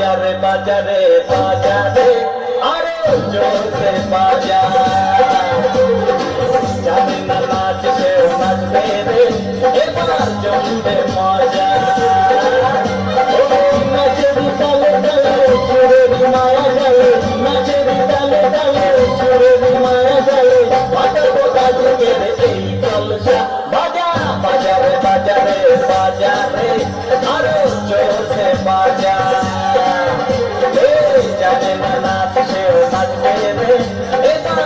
বাজারে বাজারে বাজারে। আরে জোরে বাজার। জানি না নাচ কেউ নাচবে রে। এবার জমবে মজা।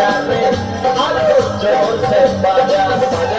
Jose, Jose, Jose, Jose, Jose, Jose, Jose, Jose, Jose,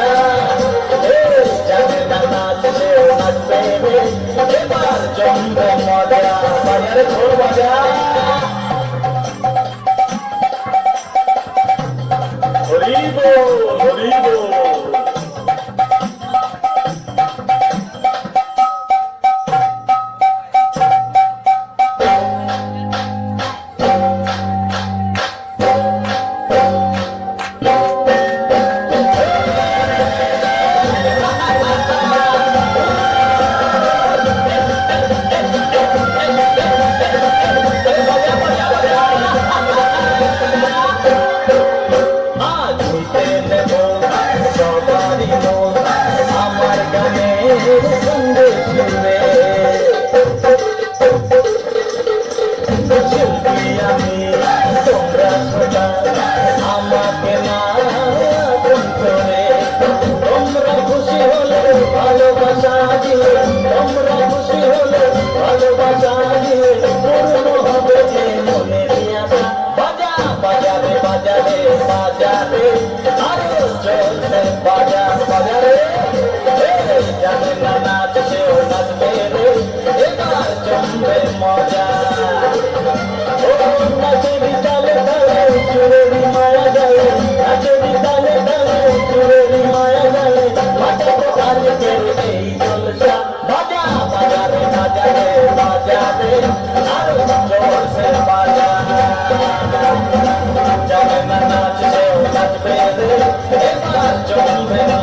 何?